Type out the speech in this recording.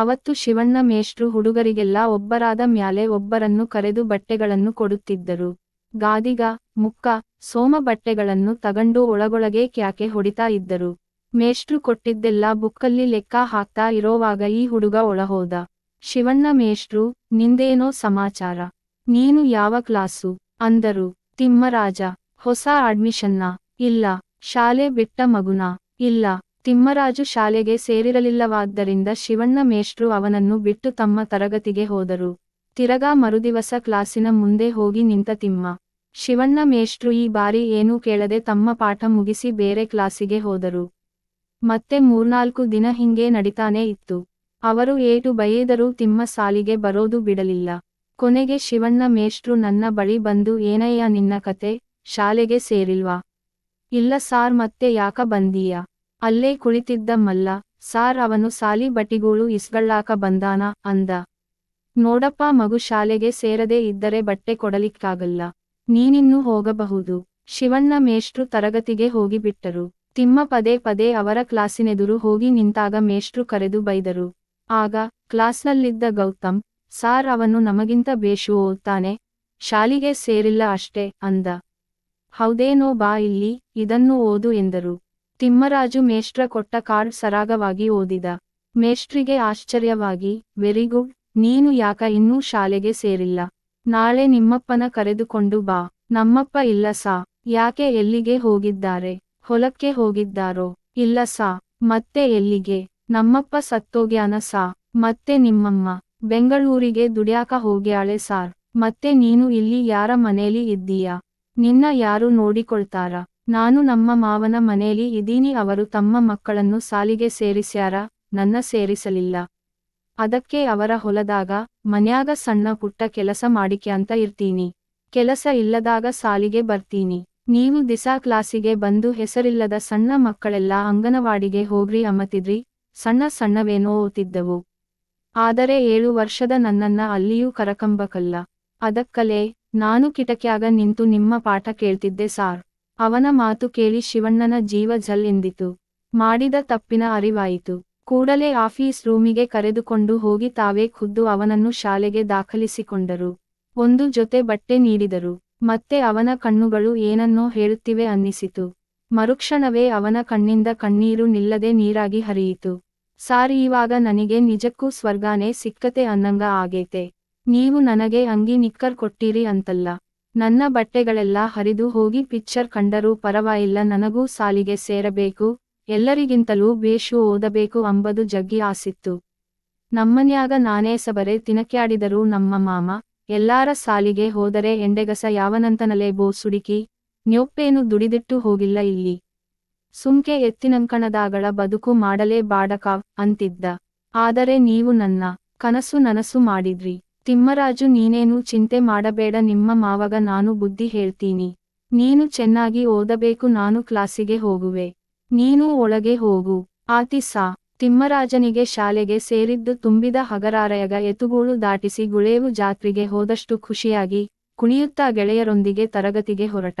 ಅವತ್ತು ಶಿವಣ್ಣ ಮೇಷ್ಟ್ರು ಹುಡುಗರಿಗೆಲ್ಲ ಒಬ್ಬರಾದ ಮ್ಯಾಲೆ ಒಬ್ಬರನ್ನು ಕರೆದು ಬಟ್ಟೆಗಳನ್ನು ಕೊಡುತ್ತಿದ್ದರು. ಗಾದಿಗ, ಮುಕ್ಕ, ಸೋಮ ಬಟ್ಟೆಗಳನ್ನು ತಗಂಡು ಒಳಗೊಳಗೆ ಕ್ಯಾಕೆ ಹೊಡಿತಾ ಇದ್ದರು. ಮೇಷ್ಟ್ರು ಕೊಟ್ಟಿದ್ದೆಲ್ಲ ಬುಕ್ಕಲ್ಲಿ ಲೆಕ್ಕ ಹಾಕ್ತಾ ಇರೋವಾಗ ಈ ಹುಡುಗ ಒಳಹೋದ. ಶಿವಣ್ಣ ಮೇಷ್ಟ್ರು, ನಿಂದೇನೋ ಸಮಾಚಾರ? ನೀನು ಯಾವ ಕ್ಲಾಸು? ಅಂದರು. ತಿಮ್ಮರಾಜ, ಹೊಸ ಅಡ್ಮಿಷನ್ನ? ಇಲ್ಲ. ಶಾಲೆ ಬಿಟ್ಟ ಮಗುನ? ಇಲ್ಲ. ತಿಮ್ಮರಾಜು ಶಾಲೆಗೆ ಸೇರಿರಲಿಲ್ಲವಾದ್ದರಿಂದ ಶಿವಣ್ಣ ಮೇಷ್ಟ್ರು ಅವನನ್ನು ಬಿಟ್ಟು ತಮ್ಮ ತರಗತಿಗೆ ಹೋದರು. ತಿರಗಾ ಮರುದಿವಸ ಕ್ಲಾಸಿನ ಮುಂದೆ ಹೋಗಿ ನಿಂತ ತಿಮ್ಮ. ಶಿವಣ್ಣ ಮೇಷ್ಟ್ರು ಈ ಬಾರಿ ಏನೂ ಕೇಳದೆ ತಮ್ಮ ಪಾಠ ಮುಗಿಸಿ ಬೇರೆ ಕ್ಲಾಸಿಗೆ ಹೋದರು. ಮತ್ತೆ ಮೂರ್ನಾಲ್ಕು ದಿನ ಹಿಂಗೆ ನಡಿತಾನೇ ಇತ್ತು. ಅವರು ಏಟು ಬಯ್ಯದರೂ ತಿಮ್ಮ ಸಾಲಿಗೆ ಬರೋದು ಬಿಡಲಿಲ್ಲ. ಕೊನೆಗೆ ಶಿವಣ್ಣ ಮೇಷ್ಟ್ರು ನನ್ನ ಬಳಿ ಬಂದು, ಏನಯ್ಯ ನಿನ್ನ ಕತೆ? ಶಾಲೆಗೆ ಸೇರಿಲ್ವಾ? ಇಲ್ಲ ಸಾರ್, ಮತ್ತೆ ಯಾಕ ಬಂದೀಯ? ಅಲ್ಲೇ ಕುಳಿತಿದ್ದ ಮಲ್ಲ, ಸಾರ್, ಅವನು ಸಾಲಿ ಬಟ್ಟಿಗೂಳು ಇಸ್ಗಳ್ಳಾಕ ಬಂದಾನ? ಅಂದ. ನೋಡಪ್ಪ, ಮಗು ಶಾಲೆಗೆ ಸೇರದೇ ಇದ್ದರೆ ಬಟ್ಟೆ ಕೊಡಲಿಕ್ಕಾಗಲ್ಲ. ನೀನಿನ್ನೂ ಹೋಗಬಹುದು. ಶಿವಣ್ಣ ಮೇಷ್ಟ್ರು ತರಗತಿಗೆ ಹೋಗಿಬಿಟ್ಟರು. ತಿಮ್ಮ ಪದೇ ಪದೇ ಅವರ ಕ್ಲಾಸಿನೆದುರು ಹೋಗಿ ನಿಂತಾಗ ಮೇಷ್ಟ್ರು ಕರೆದು ಬೈದರು. ಆಗ, ಕ್ಲಾಸ್ನಲ್ಲಿದ್ದ ಗೌತಮ್, ಸಾರ್, ಅವನು ನಮಗಿಂತ ಬೇಷು ಓದ್ತಾನೆ, ಶಾಲಿಗೆ ಸೇರಿಲ್ಲ ಅಷ್ಟೇ, ಅಂದ. ಹೌದೇನೋ ಬಾ ಇಲ್ಲಿ, ಇದನ್ನು ಓದು, ಎಂದರು. ತಿಮ್ಮರಾಜು ಮೇಷ್ಟ್ರ ಕೊಟ್ಟ ಕಾರ್ಡ್ ಸರಾಗವಾಗಿ ಓದಿದ. ಮೇಷ್ಟ್ರಿಗೆ ಆಶ್ಚರ್ಯವಾಗಿ, ವೆರಿ ಗುಡ್, ನೀನು ಯಾಕ ಇನ್ನೂ ಶಾಲೆಗೆ ಸೇರಿಲ್ಲ? ನಾಳೆ ನಿಮ್ಮಪ್ಪನ ಕರೆದುಕೊಂಡು ಬಾ. ನಮ್ಮಪ್ಪ ಇಲ್ಲ ಸಾ. ಯಾಕೆ ಎಲ್ಲಿಗೆ ಹೋಗಿದ್ದಾರೆ? ಹೊಲಕ್ಕೆ ಹೋಗಿದ್ದಾರೋ? ಇಲ್ಲ ಸಾ. ಮತ್ತೆ ಎಲ್ಲಿಗೆ? ನಮ್ಮಪ್ಪ ಸತ್ತೋಗ್ಯಾನ ಸಾ. ಮತ್ತೆ ನಿಮ್ಮಮ್ಮ. ಬೆಂಗಳೂರಿಗೆ ದುಡ್ಯಾಕ ಹೋಗ್ಯಾಳೆ ಸಾರ್. ಮತ್ತೆ ನೀನು ಇಲ್ಲಿ ಯಾರ ಮನೇಲಿ ಇದ್ದೀಯಾ? ನಿನ್ನ ಯಾರು ನೋಡಿಕೊಳ್ತಾರ? ನಾನು ನಮ್ಮ ಮಾವನ ಮನೆಯಲ್ಲಿ ಇದೀನಿ ಅವರು ತಮ್ಮ ಮಕ್ಕಳನ್ನು ಸಾಲಿಗೆ ಸೇರಿಸ್ಯಾರ, ನನ್ನ ಸೇರಿಸಲಿಲ್ಲ. ಅದಕ್ಕೆ ಅವರ ಹೊಲದಾಗ, ಮನ್ಯಾಗ ಸಣ್ಣ ಪುಟ್ಟ ಕೆಲಸ ಮಾಡಿಕ್ಯಾಂತ ಇರ್ತೀನಿ. ಕೆಲಸ ಇಲ್ಲದಾಗ ಸಾಲಿಗೆ ಬರ್ತೀನಿ. ನೀವು ದಿಸಾ ಕ್ಲಾಸಿಗೆ ಬಂದು ಹೆಸರಿಲ್ಲದ ಸಣ್ಣ ಮಕ್ಕಳೆಲ್ಲ ಅಂಗನವಾಡಿಗೆ ಹೋಗ್ರಿ ಅಮ್ಮತಿದ್ರಿ, ಸಣ್ಣ ಸಣ್ಣವೇನೋ ಓತಿದ್ದವು ಆದರೆ ಏಳು ವರ್ಷದ ನನ್ನನ್ನ ಅಲ್ಲಿಯೂ ಕರಕಂಬಕಲ್ಲ. ಅದಕ್ಕಲೇ, ನಾನು ಕಿಟಕ್ಯಾಗ ನಿಂತು ನಿಮ್ಮ ಪಾಠ ಕೇಳ್ತಿದ್ದೆ ಸಾರ್. ಅವನ ಮಾತು ಕೇಳಿ ಶಿವಣ್ಣನ ಜೀವ ಜಲ್ ಎಂದಿತು. ಮಾಡಿದ ತಪ್ಪಿನ ಅರಿವಾಯಿತು. ಕೂಡಲೇ ಆಫೀಸ್ ರೂಮಿಗೆ ಕರೆದುಕೊಂಡು ಹೋಗಿ ತಾವೇ ಖುದ್ದು ಅವನನ್ನು ಶಾಲೆಗೆ ದಾಖಲಿಸಿಕೊಂಡರು. ಒಂದು ಜೊತೆ ಬಟ್ಟೆ ನೀಡಿದರು. ಮತ್ತೆ ಅವನ ಕಣ್ಣುಗಳು ಏನನ್ನೋ ಹೇಳುತ್ತಿವೆ ಅನ್ನಿಸಿತು. ಮರುಕ್ಷಣವೇ ಅವನ ಕಣ್ಣಿಂದ ಕಣ್ಣೀರು ನಿಲ್ಲದೆ ನೀರಾಗಿ ಹರಿಯಿತು. ಸಾರ್ ಇವಾಗ ನನಗೆ ನಿಜಕ್ಕೂ ಸ್ವರ್ಗಾನೇ ಸಿಕ್ಕತೆ ಅನ್ನಂಗ ಆಗೈತೆ. ನೀವು ನನಗೆ ಅಂಗಿ ನಿಕ್ಕರ್ ಕೊಟ್ಟಿರಿ ಅಂತಲ್ಲ. ನನ್ನ ಬಟ್ಟೆಗಳೆಲ್ಲ ಹರಿದು ಹೋಗಿ ಪಿಕ್ಚರ್ ಕಂಡರೂ ಪರವಾಗಿಲ್ಲ, ನನಗೂ ಸಾಲಿಗೆ ಸೇರಬೇಕು, ಎಲ್ಲರಿಗಿಂತಲೂ ಬೇಷು ಓದಬೇಕು ಅಂಬದು ಜಗ್ಗಿ ಆಸಿತ್ತು. ನಮ್ಮನ್ಯಾಗ ನಾನೇ ಸಬರೆ ತಿನಕ್ಯಾಡಿದರೂ ನಮ್ಮ ಮಾಮ, ಎಲ್ಲಾರ ಸಾಲಿಗೆ ಹೋದರೆ ಎಂಡೆಗಸ ಯಾವನಂತನಲೇ ಬೋ ಸುಡಿಕಿ, ನ್ಯೊಪ್ಪೇನು ದುಡಿದಿಟ್ಟು ಹೋಗಿಲ್ಲ ಇಲ್ಲಿ. ಸುಮ್ಕೆ ಎತ್ತಿನಂಕಣದಾಗಳ ಬದುಕು ಮಾಡಲೇ ಬಾಡಕಾವ್ ಅಂತಿದ್ದ. ಆದರೆ ನೀವು ನನ್ನ ಕನಸು ನನಸು ಮಾಡಿದ್ರಿ. ತಿಮ್ಮರಾಜು, ನೀನೇನು ಚಿಂತೆ ಮಾಡಬೇಡ ನಿಮ್ಮ ಮಾವಗ, ನಾನು ಬುದ್ಧಿ ಹೇಳ್ತೀನಿ. ನೀನು ಚೆನ್ನಾಗಿ ಓದಬೇಕು, ನಾನು ಕ್ಲಾಸಿಗೆ ಹೋಗುವೆ. ನೀನು ಒಳಗೆ ಹೋಗು. ಆತಿ ಸಾ. ತಿಮ್ಮರಾಜನಿಗೆ ಶಾಲೆಗೆ ಸೇರಿದ್ದು ತುಂಬಿದ ಹಗರಾರಯಗ ಎತುಗೂಳು ದಾಟಿಸಿ ಗುಳೇವು ಜಾತ್ರೆಗೆ ಹೋದಷ್ಟು ಖುಷಿಯಾಗಿ ಕುಣಿಯುತ್ತಾ ಗೆಳೆಯರೊಂದಿಗೆ ತರಗತಿಗೆ ಹೊರಟ.